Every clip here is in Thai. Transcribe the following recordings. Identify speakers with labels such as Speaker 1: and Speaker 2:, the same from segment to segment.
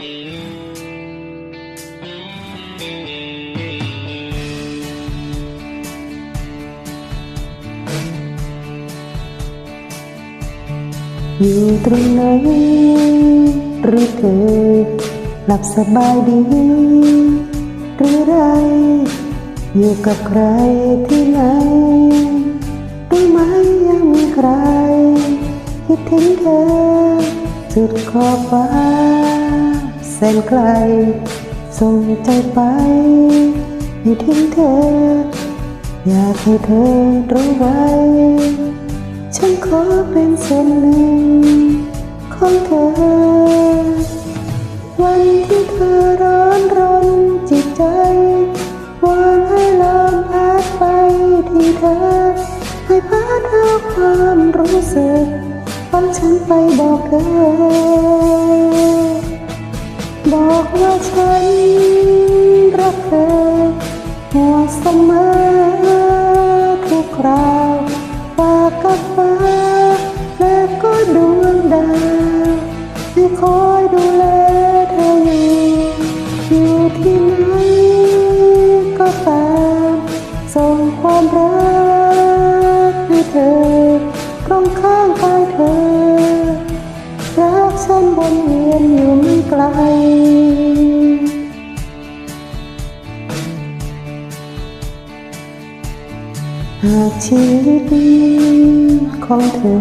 Speaker 1: อยู่ตรงไหนหรือเธอหลับสบายดีหรือไร อยู่กับใครที่ไหนรู้ไหมยังมีใคร คิดถึงเธอ สุดขอบฟ้า แสนไกล ส่งใจไปให้ถึงเธอ อยากให้เธอรู้ไว้ ฉันขอเป็นส่วนหนึ่งของเธอ วันที่เธอร้อนรนจิตใจวอนให้ลมพัดไปที่เธอ ให้พัดเอาความรู้สึกของฉันไปบอกเธอ บอกว่าฉันรักเธอห่วเสมอทุกคราวฝากกับฟ้าและก็ดวงดาวที่คอยดูแลเธออยู่อยู่ที่ไหนก็ตามส่งความรักให้เธอตรงข้างกายเธอรักฉันวนเวียนอยู่ ไกล หากชีวิตของเธอ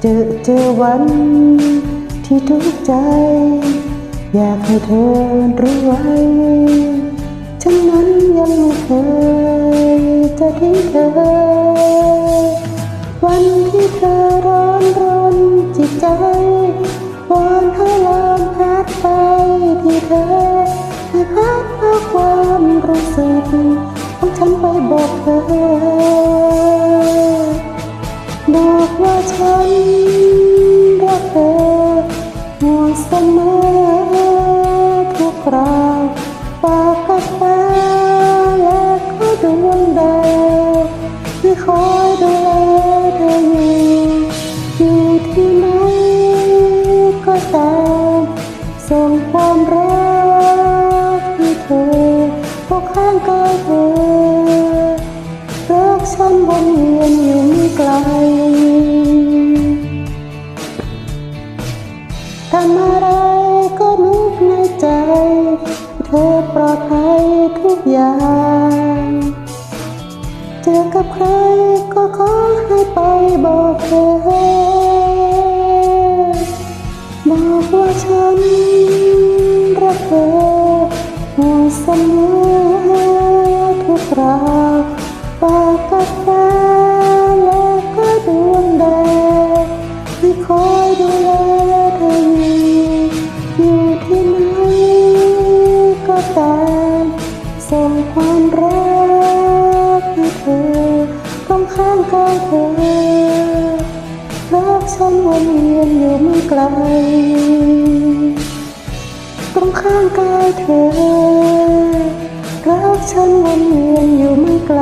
Speaker 1: เจอเจอวันที่ทุกข์ใจ อยากให้เธอรู้ไว้ ฉันนั้นยังไม่เคยจะทิ้งเธอ วันที่เธอร้อนรนจิตใจ สึกของฉันไปบอกเธอ บอกว่าฉันรักเธอห่วงเสมอทุกคราวฝากกับฟ้าและก็ดวงดาวที่คอยดูแลเธออยู่อยู่ที่ไหนก็ตามส่งความรัก กข้างกายเธอรักฉันวนเวียนอยู่ไม่ไกลทำอะไรก็นึกในใจ เธอปลอดภัยทุกอย่าง เจอกับใครก็ขอให้ไปบอกเธอ บอกว่าฉันรักเธอห่วเสมอ อยดูแลเธออยู่ที่ไหนก็ตามส่งความรักให้เธอตรงข้างกายเธอรักฉันวนเวียนอยู่ไม่ไกลตรงข้างกายเธอรักฉันวนเวียนอยู่ไม่ไกล